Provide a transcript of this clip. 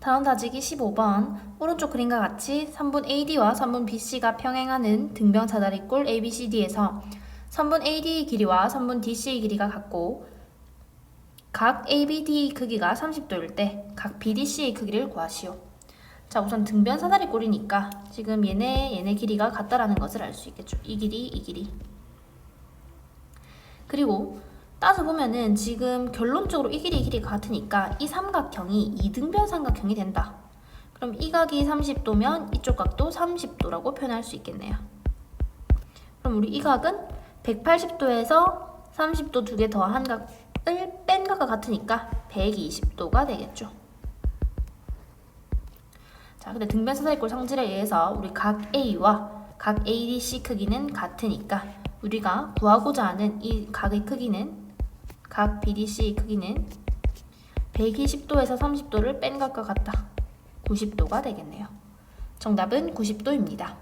다음 다지기 15번 오른쪽 그림과 같이 3분 AD와 3분 BC가 평행하는 등변 사다리꼴 ABCD에서 3분 AD의 길이와 3분 DC의 길이가 같고 각 ABD 크기가 30도일 때 각 BDC의 크기를 구하시오. 자 우선 등변 사다리꼴이니까 지금 얘네 얘네 길이가 같다라는 것을 알 수 있겠죠. 이 길이 이 길이. 그리고 따져 보면은 지금 결론적으로 이 길이 이 길이가 같으니까 이 삼각형이 이등변 삼각형이 된다. 그럼 이 각이 30도면 이쪽 각도 30도라고 표현할 수 있겠네요. 그럼 우리 이 각은 180도에서 30도 두 개 더한 각을 뺀 각과 같으니까 120도가 되겠죠. 자, 근데 등변 사다리꼴 성질에 의해서 우리 각 A와 각 ADC 크기는 같으니까 우리가 구하고자 하는 이 각의 크기는 각 BDC의 크기는 120도에서 30도를 뺀 각과 같다. 90도가 되겠네요. 정답은 90도입니다.